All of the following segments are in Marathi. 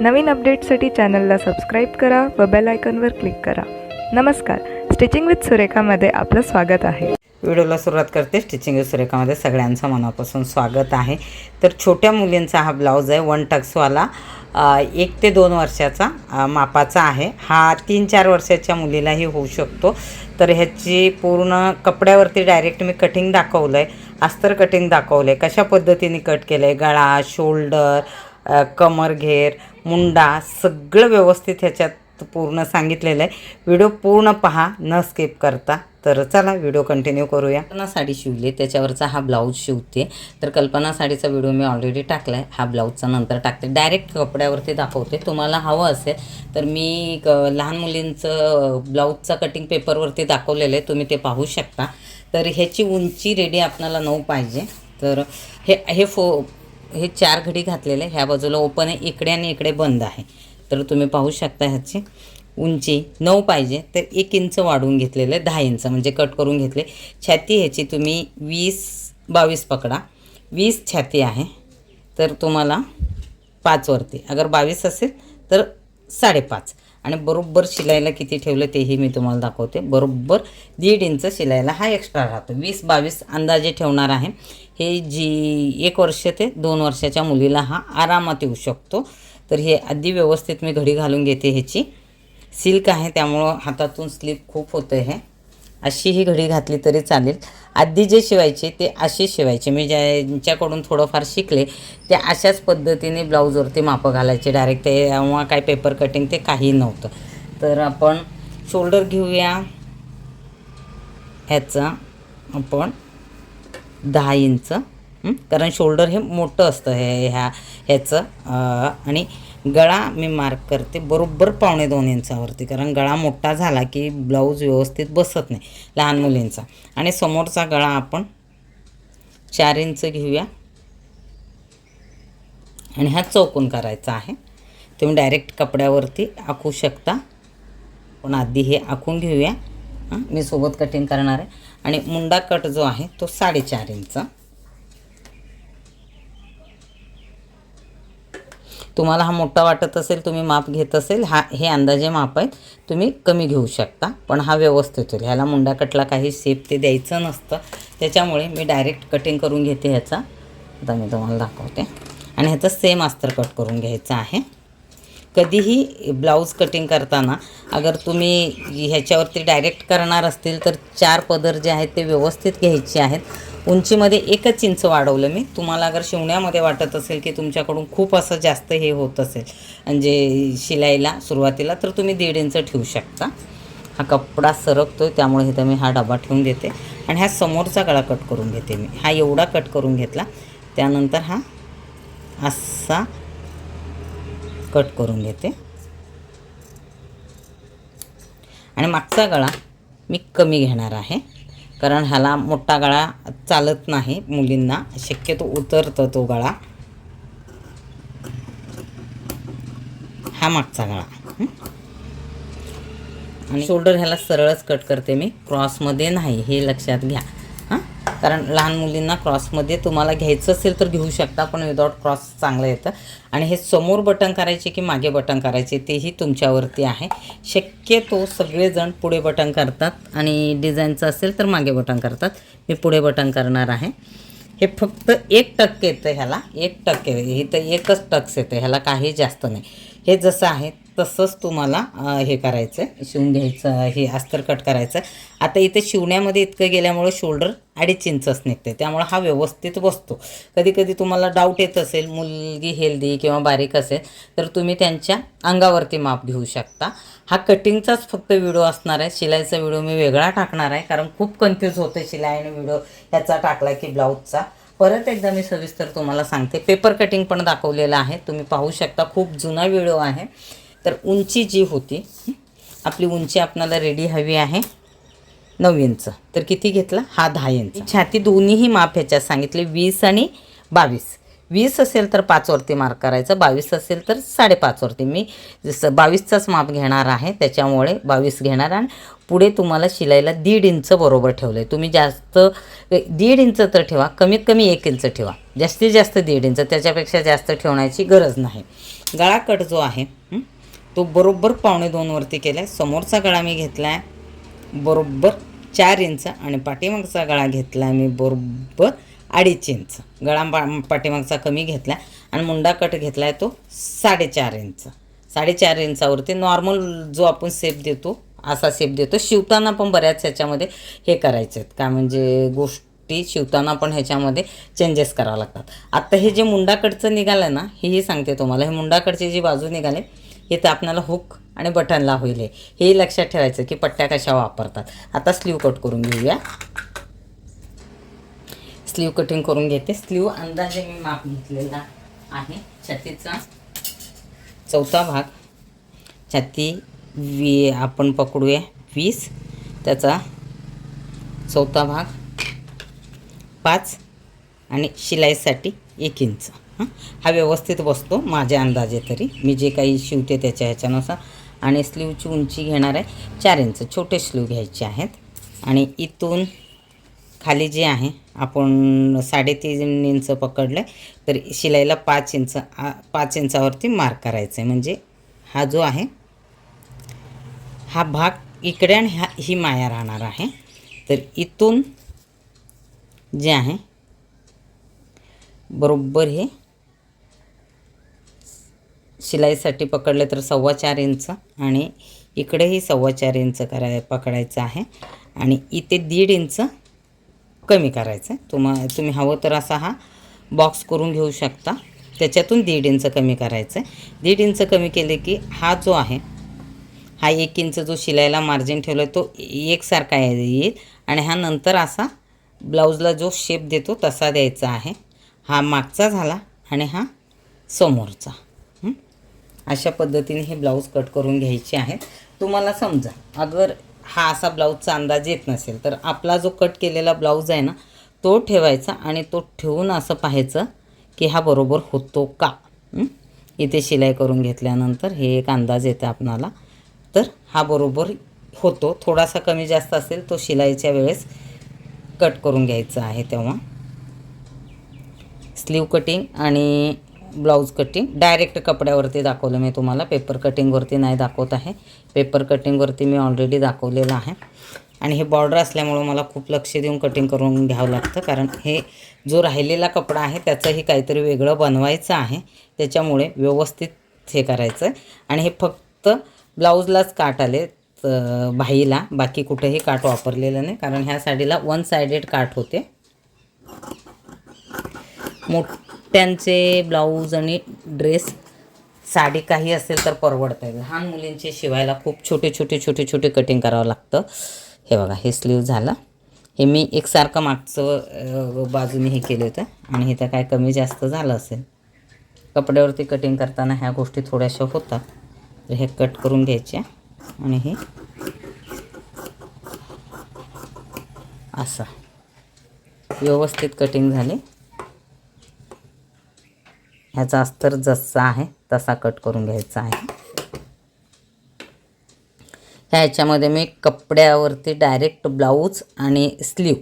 नवीन अपडेटसाठी चॅनलला सबस्क्राईब करा व बेल आयकॉनवर क्लिक करा. नमस्कार. स्टिचिंग विथ सुरेखामध्ये आपलं स्वागत आहे. व्हिडिओला सुरुवात करते. स्टिचिंग विथ सुरेखामध्ये सगळ्यांचं मनापासून स्वागत आहे. तर छोट्या मुलींचा हा ब्लाऊज आहे वन टक्सवाला एक ते दोन वर्षाचा मापाचा आहे. हा तीन चार वर्षाच्या मुलीलाही होऊ शकतो. तर ह्याची पूर्ण कपड्यावरती डायरेक्ट मी कटिंग दाखवलं आहे अस्तर कटिंग दाखवलं आहे कशा पद्धतीने कट केलं आहे गळा शोल्डर कमर घेर मुंडा सगळं व्यवस्थित ह्याच्यात पूर्ण सांगितलेलं आहे. व्हिडिओ पूर्ण पहा न स्किप करता. तर चला व्हिडिओ कंटिन्यू करूया. कल्पना साडी शिवली त्याच्यावरचा हा ब्लाऊज शिवते. तर कल्पना साडीचा व्हिडिओ मी ऑलरेडी टाकला आहे हा ब्लाऊजचा नंतर टाकते. डायरेक्ट कपड्यावरती दाखवते. तुम्हाला हवं असेल तर मी लहान मुलींचं ब्लाऊजचा कटिंग पेपरवरती दाखवलेलं आहे. तुम्ही ते पाहू शकता. तर ह्याची उंची रेडी आपल्याला नऊ पाहिजे. तर हे हे फो हे चार घडी घातलेले ह्या बाजूला ओपन आहे. इकडे आणि इकडे बंद आहे. तर तुम्ही पाहू शकता ह्याची उंची नऊ पाहिजे. तर एक इंच वाढवून घेतलेलं आहे. दहा इंच म्हणजे कट करून घेतले. छाती ह्याची तुम्ही वीस बावीस पकडा. वीस छाती आहे. तर तुम्हाला पाचवरती अगर बावीस असेल तर साडेपाच. आणि बरोबर शिलाईला किती ठेवलं तेही मी तुम्हाला दाखवते. बरोबर दीड इंच शिलाईला हा एक्स्ट्रा राहतो. वीस बावीस अंदाजे ठेवणार आहे. हे जी एक वर्ष ते दोन वर्षाच्या मुलीला हा आरामात येऊ शकतो. तर हे आधी व्यवस्थित मी घडी घालून घेते ह्याची. सिल्क आहे त्यामुळं हातातून स्लिप खूप होतं हे. अशी ही घडी घातली तरी चालेल. आधी जे शिवायचे ते असे शिवायचे. मी ज्यांच्याकडून थोडंफार शिकले ते अशाच पद्धतीने ब्लाऊजवरती मापं घालायचे. डायरेक्ट तेव्हा काय पेपर कटिंग ते काही नव्हतं. तर आपण शोल्डर घेऊया. ह्याचा आपण दहा इंच. कारण शोल्डर हे मोठं असतं हे ह्या ह्याचं आणि गळा मी मार्क करते. बरोबर पावणे दोन इंचावरती. कारण गळा मोठा झाला की ब्लाऊज व्यवस्थित बसत नाही लहान मुलींचा. आणि समोरचा गळा आपण चार इंच घेऊया. आणि हा चौकून करायचा आहे. तुम्ही डायरेक्ट कपड्यावरती आखू शकता. पण आधी हे आखून घेऊया. हां मी सोबत कटिंग करणार आहे. आणि मुंडा कट जो आहे तो साडेचार इंच. तुम्हाला हा मोठा वाटत असेल तुम्ही माप घेत असेल हा हे अंदाजे माप आहेत. तुम्ही कमी घेऊ शकता पण हा व्यवस्थित होईल. ह्याला मुंडा कटला काही शेप ते द्यायचं नसतं. त्याच्यामुळे मी डायरेक्ट कटिंग करून घेते ह्याचा. आता मी तुम्हाला दाखवते. आणि ह्याचं सेम अस्तर कट करून घ्यायचं आहे. कधीही ब्लाऊज कटिंग करताना अगर तुम्ही ह्याच्यावरती डायरेक्ट करणार असतील तर चार पदर जे आहेत ते व्यवस्थित घ्यायचे आहेत. उंचीमध्ये एकच इंच वाढवलं मी. तुम्हाला अगर शिवण्यामध्ये वाटत असेल की तुमच्याकडून खूप असं जास्त हे होत असेल म्हणजे शिलाईला सुरुवातीला तर तुम्ही दीड इंच ठेवू शकता. हा कपडा सरकतो आहे त्यामुळे इथं मी हा डबा ठेवून देते. आणि ह्या समोरचा गळा कट करून घेते मी. हा एवढा कट करून घेतला त्यानंतर हा असा कट करून घेते. आणि मागचा गळा मी कमी घेणार आहे. कारण ह्याला मोठा गळा चालत नाही मुलींना. शक्यतो उतरतो तो गळा. हा मागचा गळा. आणि शोल्डर ह्याला सरळच कट करते मी. क्रॉसमध्ये नाही हे लक्षात घ्या. कारण लहान मुलींना क्रॉसमध्ये तुम्हाला घ्यायचं असेल तर घेऊ शकता पण विदाऊट क्रॉस चांगलं येतं. आणि हे समोर बटन करायचे की मागे बटन करायचे तेही तुमच्यावरती आहे. शक्यतो सगळेजण पुढे बटन करतात आणि डिझाईनचं असेल तर मागे बटन करतात. मी पुढे बटन करणार आहे. हे फक्त एक टक्के येतं ह्याला. एक टक्के हे तर एकच टक्स येतं ह्याला काही जास्त नाही. हे जसं आहे तसंच तुम्हाला हे करायचं आहे शिवून घ्यायचं हे अस्तर कट करायचं आता इथे शिवण्यामध्ये इतकं गेल्यामुळं शोल्डर अडीच इंचच निघते त्यामुळं हा व्यवस्थित बसतो. कधी कधी तुम्हाला डाऊट येत असेल मुलगी हेल्दी किंवा बारीक असेल तर तुम्ही त्यांच्या अंगावरती माप घेऊ शकता. हा कटिंगचाच फक्त व्हिडिओ असणार आहे. शिलाईचा व्हिडिओ मी वेगळा टाकणार आहे कारण खूप कन्फ्यूज होतं शिलाई आणि व्हिडिओ ह्याचा टाकला की ब्लाऊजचा परत एकदा मी सविस्तर तुम्हाला सांगते. पेपर कटिंग पण दाखवलेलं आहे. तुम्ही पाहू शकता खूप जुना व्हिडिओ आहे. तर उंची जी होती आपली उंची आपणाला रेडी हवी आहे. नऊ इंच. तर किती घेतला? हा दहा इंच. छाती दोन्हीही माप ह्याच्यात सांगितले वीस आणि बावीस. वीस असेल तर पाचवरती मार्क करायचं बावीस असेल तर साडेपाचवरती मी जसं बावीसचाच माप घेणार आहे त्याच्यामुळे बावीस घेणार आणि पुढे तुम्हाला शिलाईला दीड इंच बरोबर ठेवलं आहे तुम्ही जास्त दीड इंच तर ठेवा कमीत कमी एक इंच ठेवा. जास्तीत जास्त दीड इंच त्याच्यापेक्षा जास्त ठेवण्याची गरज नाही. गळा कट जो आहे तो बरोबर पावणे दोनवरती केला आहे समोरचा गळा मी घेतला आहे बरोबर चार इंच आणि पाठीमागचा गळा घेतला आहे मी बरोबर अडीच इंच. गळा पा पाठीमागचा कमी घेतला आहे आणि मुंडा कट घेतला आहे तो साडेचार इंच. साडेचार इंचावरती नॉर्मल जो आपण सेप देतो असा सेप देतो. शिवताना पण बऱ्याच ह्याच्यामध्ये हे करायचे आहेत. का म्हणजे गोष्टी शिवताना पण ह्याच्यामध्ये चेंजेस करावं लागतात. आत्ता हे जे मुंडाकडचं निघालं ना हेही सांगते तुम्हाला. हे मुंडाकडची जी बाजू निघाले हे तर आपल्याला हुक आणि बटनला होईल हे. हे लक्षात ठेवायचं की पट्ट्या कशा वापरतात. आता स्लीव कट करून घेऊया. स्लीव कटिंग करून घेते. स्लीव अंदाजे मी माप घेतलेला आहे. छातीचा चौथा भाग. छाती वी आपण पकडूया. वीस. त्याचा चौथा भाग. पाच. आणि शिलाईसाठी एक इंच. हा? व्यवस्थित बसतो माझ्या अंदाजे तरी. मी जे काही शिवते त्याच्या ह्याच्यानुसार. आणि स्लीवची उंची घेणार आहे चार इंच. छोटे स्लीव घ्यायचे आहेत. आणि इथून खाली जे आहे आपण साडेतीन इंच पकडलं आहे तर शिलाईला पाच इंच पाच इंचावरती मार्क करायचं आहे म्हणजे हा जो आहे हा भाग इकडे आणि ह्या ही माया राहणार आहे. तर इथून जे आहे बरोबर हे शिलाईसाठी पकडले तर सव्वा चार इंच आणि इकडेही सव्वा चार इंच कराय पकडायचं आहे. आणि इथे दीड इंच कमी करायचं आहे. तुम्हा तुम्ही हवं तर असा हा बॉक्स करून घेऊ शकता. त्याच्यातून दीड इंच कमी करायचं आहे. दीड इंच कमी केले की हा जो आहे हा एक इंच जो शिलाईला मार्जिन ठेवला आहे तो एकसारखा येईल. आणि हा नंतर असा ब्लाऊजला जो शेप देतो तसा द्यायचा आहे. हा मागचा झाला आणि हा समोरचा. अशा पद्धतीने हे ब्लाऊज कट करून घ्यायचे आहेत. तुम्हाला समजा अगर हा असा ब्लाऊजचा अंदाज येत नसेल तर आपला जो कट केलेला ब्लाऊज आहे ना तो ठेवायचा आणि तो ठेवून असं पाहायचं की हा बरोबर होतो का? इथे शिलाई करून घेतल्यानंतर हे एक अंदाज येतं आपणाला. तर हा बरोबर होतो. थोडासा कमी जास्त असेल तो शिलाईच्या वेळेस कट करून घ्यायचा आहे तेव्हा. स्लीव कटिंग आणि ब्लाऊज कटिंग. डायरेक्ट कपड्यावरती दाखवलं मी तुम्हाला. पेपर कटिंगवरती नाही दाखवत आहे. पेपर कटिंगवरती मी ऑलरेडी दाखवलेलं आहे. आणि हे बॉर्डर असल्यामुळं मला खूप लक्ष देऊन कटिंग करून घ्यावं लागतं. कारण हे जो राहिलेला कपडा आहे त्याचंही काहीतरी वेगळं बनवायचं आहे. त्याच्यामुळे व्यवस्थित हे करायचं आहे आणि हे फक्त ब्लाऊजलाच काट आले भाईला बाहीला. बाकी कुठेही काट वापरलेलं नाही. कारण ह्या साडीला वन सायडेड काट होते. मोठ्यांचे ब्लाऊज आणि ड्रेस साडी काही असेल तर परवडतं लहान मुलींचे शिवायला खूप छोटे छोटे छोटे छोटे कटिंग करावं लागतं. हे बघा हे स्लीव झालं. हे मी एकसारखं मागचं बाजूने हे केलं होतं. आणि इथं काय कमी जास्त झालं असेल. कपड्यावरती कटिंग करताना ह्या गोष्टी थोड्याशा होतात. तर हे कट करून घ्यायच्या आणि हे असं. व्यवस्थित कटिंग झाले. ह्याचा अस्तर जसा आहे तसा कट करून घ्यायचा आहे. ह्या ह्याच्यामध्ये मी कपड्यावरती डायरेक्ट ब्लाऊज आणि स्लीव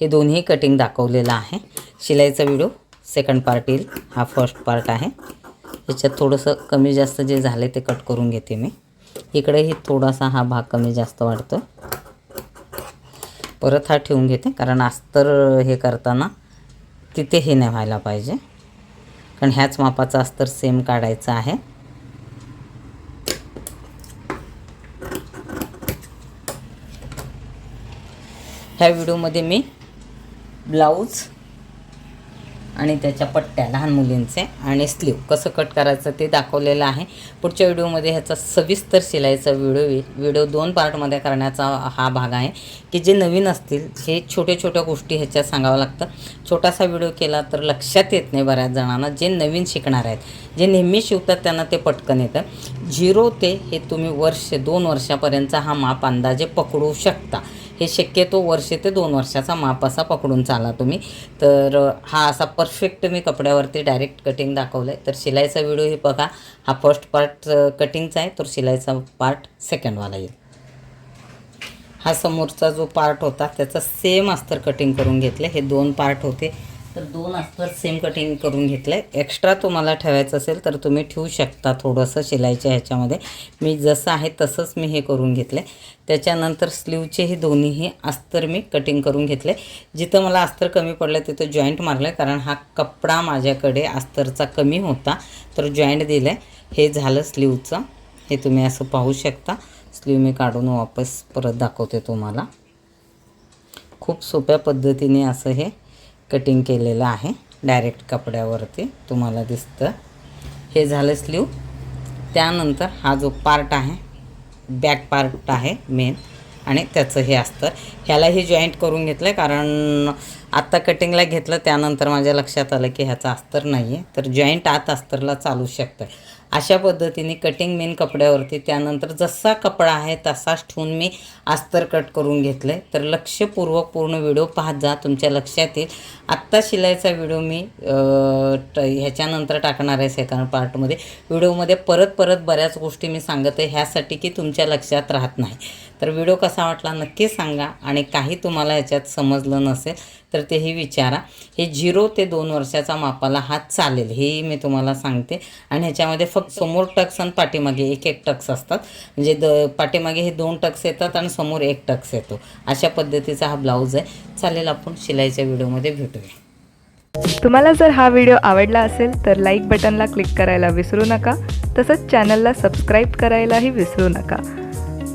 हे दोन्ही कटिंग दाखवलेलं आहे. शिलाईचा व्हिडिओ सेकंड पार्ट येईल. हा फर्स्ट पार्ट आहे. याच्यात थोडंसं कमी जास्त जे झाले ते कट करून घेते मी. इकडेही थोडासा हा भाग कमी जास्त वाढतो परत हा ठेवून घेते कारण अस्तर हे करताना तिथे हे नाही व्हायला पाहिजे. कारण ह्याच मापाचा अस्तर सेम काढायचा आहे. ह्या व्हिडिओमध्ये मी ब्लाऊज आणि त्याच्या पट्ट्या लहान मुलींचे आणि स्लीव कसं कट करायचं ते दाखवलेलं आहे. पुढच्या व्हिडिओमध्ये ह्याचा सविस्तर शिलाईचा व्हिडिओ येईल व्हिडिओ दोन पार्टमध्ये करण्याचा हा भाग आहे. की जे नवीन असतील हे छोट्या छोट्या गोष्टी ह्याच्यात सांगावं लागतं. छोटासा व्हिडिओ केला तर लक्षात येत नाही बऱ्याच जणांना. जे नवीन शिकणार आहेत जे नेहमी शिवतात त्यांना ते पटकन येतं. झिरो ते हे तुम्ही वर्ष दोन वर्षापर्यंतचा हा माप अंदाजे पकडू शकता. हे शक्यतो वर्ष ते दोन वर्षाचा माप असा पकडून चाला तुम्ही. तर हा असा परफेक्ट मी कपड्यावरती डायरेक्ट कटिंग दाखवलं आहे तर शिलाईचा व्हिडिओ हे बघा. हा फर्स्ट पार्ट कटिंगचा आहे. तर शिलाईचा पार्ट सेकंडवाला येईल. हा समोरचा जो पार्ट होता त्याचा सेम अस्तर कटिंग करून घेतलं. हे दोन पार्ट होते. तर दोन अस्तर सेम कटिंग करून घेतलं आहे एक्स्ट्रा तुम्हाला ठेवायचं असेल तर तुम्ही ठेवू शकता थोडंसं शिलाईच्या ह्याच्यामध्ये. मी जसं आहे तसंच मी हे करून घेतलं आहे त्याच्यानंतर स्लीवचेही दोन्हीही अस्तर मी कटिंग करून घेतले जिथं मला अस्तर कमी पडलं तिथं जॉईंट मारलं आहे कारण हा कपडा माझ्याकडे अस्तरचा कमी होता. तर जॉईंट दिलं आहे हे झालं स्लीवचं हे तुम्ही असं पाहू शकता. स्लीव मी काढून वापस परत दाखवते तुम्हाला. खूप सोप्या पद्धतीने असं हे कटिंग केलेलं आहे. डायरेक्ट कपड्यावरती तुम्हाला दिसतं. हे झालं स्लीव त्यानंतर हा जो पार्ट आहे बॅक पार्ट आहे मेन आणि त्याचं हे अस्तर ह्याला हे जॉईंट करून घेतलं आहे कारण आत्ता कटिंगला घेतलं त्यानंतर माझ्या लक्षात आलं की ह्याचा अस्तर नाही आहे तर जॉईंट आत अस्तरला चालू शकतं अशा पद्धतीने कटिंग मेन कपड्यावरती त्यानंतर जसा कपडा आहे तसाच ठेवून मी अस्तर कट करून घेतलं. आहे तर लक्षपूर्वक पूर्ण व्हिडिओ पाहत जा तुमच्या लक्षात येईल. आत्ता शिलाईचा व्हिडिओ मी ट ह्याच्यानंतर टाकणार आहे सेकंड पार्टमध्ये व्हिडिओमध्ये परत परत बऱ्याच गोष्टी मी सांगत आहे ह्यासाठी की तुमच्या लक्षात राहत नाही. तर व्हिडिओ कसा वाटला नक्की सांगा आणि काही तुम्हाला ह्याच्यात समजलं नसेल तर तेही विचारा. हे झिरो ते दोन वर्षाचा मापाला हात चालेल हेही मी तुम्हाला सांगते. आणि ह्याच्यामध्ये फक्त समोर टक्स आणि पाठीमागे एक एक टक्स असतात. म्हणजे द पाठीमागे हे दोन टक्स येतात आणि समोर एक टक्स येतो. अशा पद्धतीचा हा ब्लाऊज आहे. चालेल आपण शिलाईच्या व्हिडिओमध्ये भेटूया. तुम्हाला जर हा व्हिडिओ आवडला असेल तर लाईक बटनला क्लिक करायला विसरू नका. तसंच चॅनलला सबस्क्राईब करायलाही विसरू नका.